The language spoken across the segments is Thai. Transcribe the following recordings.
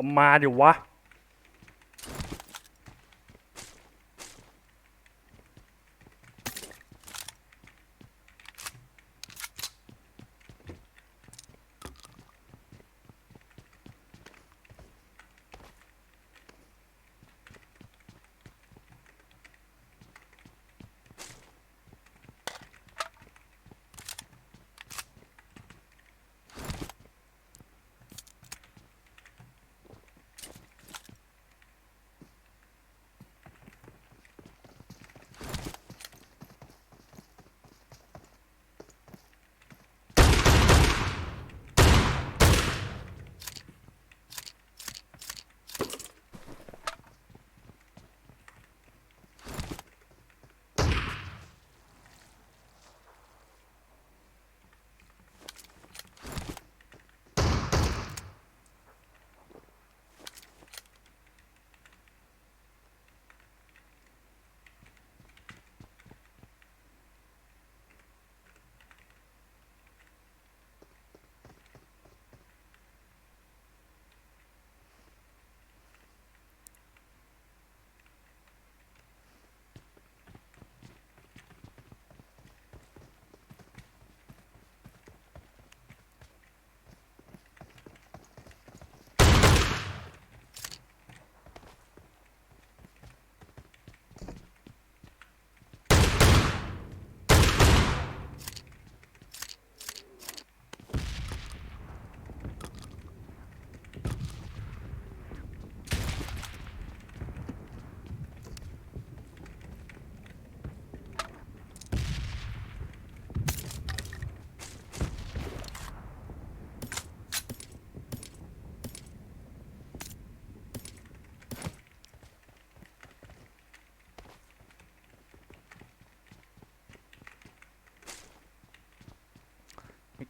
ก็มาดิวะ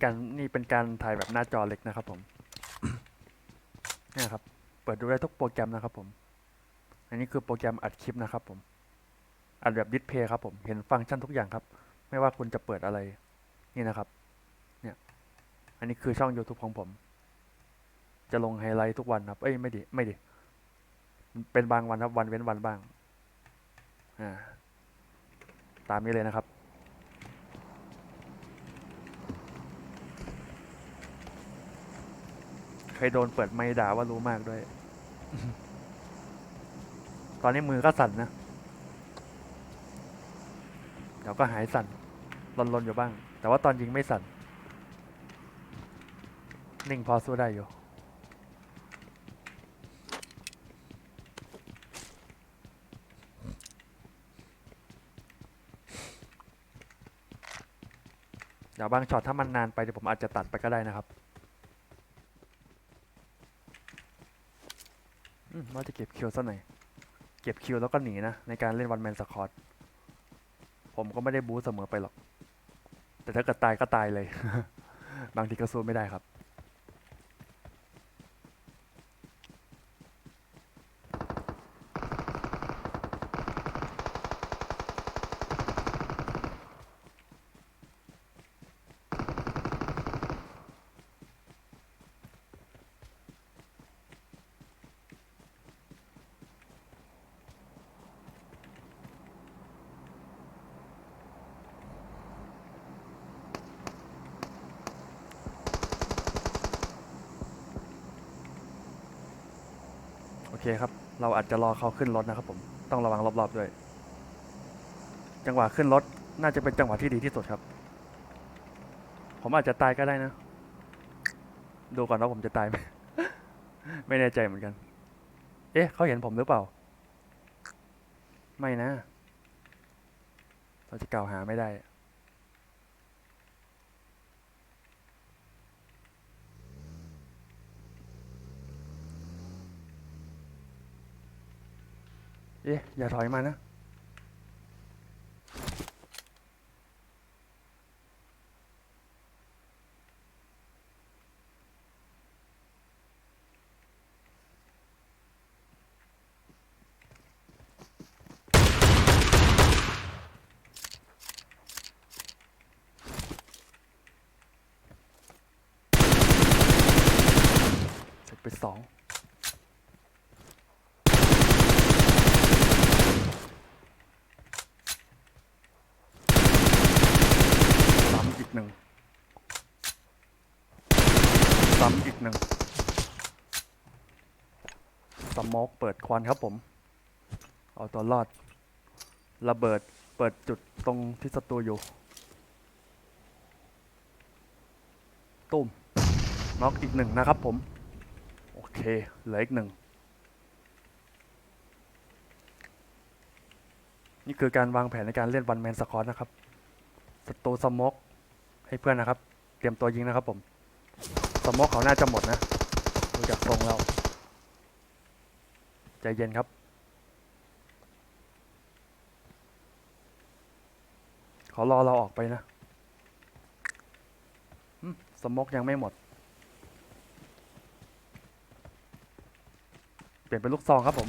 การนี่เป็นการถ่ายแบบหน้าจอเล็กนะครับ ผมนี่ครับ เปิดดูได้ทุกโปรแกรมนะครับ ผม อันนี้คือโปรแกรมอัดคลิปนะครับ ผม อัดแบบดิสเพย์ครับ ผม เห็นฟังก์ชันทุกอย่างครับ ไม่ว่าคุณจะเปิดอะไร นี่นะครับ เนี่ย อันนี้คือช่อง YouTube ของผม จะลงไฮไลท์ทุกวันครับ เอ้ยไม่ดิ ไม่ดิ เป็นบางวันครับ วันเว้นวันบ้าง อ่า ตามนี้เลยนะครับ เคยโดนเปิดไมค์ด่าว่ารู้มากด้วย ตอนนี้มือก็สั่นนะ เดี๋ยวก็หายสั่นลนๆอยู่บ้าง แต่ว่าตอนยิงไม่สั่น นิ่งพอสู้ได้อยู่ เดี๋ยวบางช็อตถ้ามันนานไปเดี๋ยวผมอาจจะตัดไปก็ได้นะครับ อืม ว่าจะเก็บคิวซะหน่อย เก็บคิวแล้วก็หนีนะ ในการเล่นวันแมนสคอตผมก็ไม่ได้บู๊เสมอไปหรอก แต่ถ้าเกิดตายก็ตายเลย บางทีก็สู้ไม่ได้ครับ คครับ เราอาจจะรอเขาขึ้นรถนะครับ ผม ต้องระวังรอบๆด้วย จังหวะขึ้นรถน่าจะเป็นจังหวะที่ดีที่สุดครับ ผมอาจจะตายก็ได้นะ ดูก่อนว่าผมจะตายไหม ไม่แน่ใจเหมือนกัน เอ๊ะ เขาเห็นผมหรือเปล่า ไม่นะ เราจะกล่าวหาไม่ได้ เอ๊ะอย่าถอยมานะ เสร็จไปสอง ซ้ำอีกหนึ่งส โมกเปิดควันครับผม เอาตัวรอด ระเบิดเปิดจุดตรงที่ศัตรูอยู่ ตุ้มน็อกอีกหนึ่งนะครับผม โอเค เหลืออีกหนึ่ง นี่คือการวางแผนในการเล่นวันแมนสคอตนะครับศัตรูสโมกให้เพื่อนนะครับ เตรียมตัวยิงนะครับผมสโมกเขาน่าจะหมดนะดูจากทรงแล้ว ใจเย็นครับขารอเราออกไปนะอืมสมกยังไม่หมด เปลี่ยนเป็นลูกซองครับผม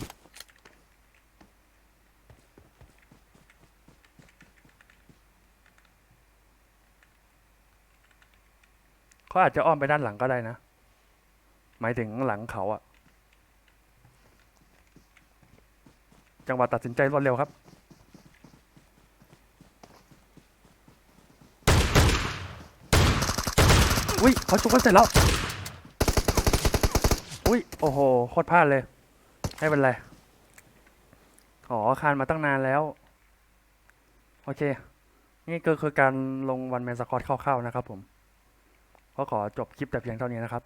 เขาอาจจะอ้อมไปด้านหลังก็ได้นะ หมายถึงหลังเขาอะ จังหวะตัดสินใจรวดเร็วครับ อุ้ยเขาชุบกันเสร็จแล้ว อุ้ยโอ้โหโคตรพลาดเลยไม่เป็นไรอ๋อคานมาตั้งนานแล้ว โอเค นี่ก็คือการลงวันแมนสกอตคร่าวๆนะครับผม ก็ขอจบคลิปแต่เพียงเท่านี้นะครับ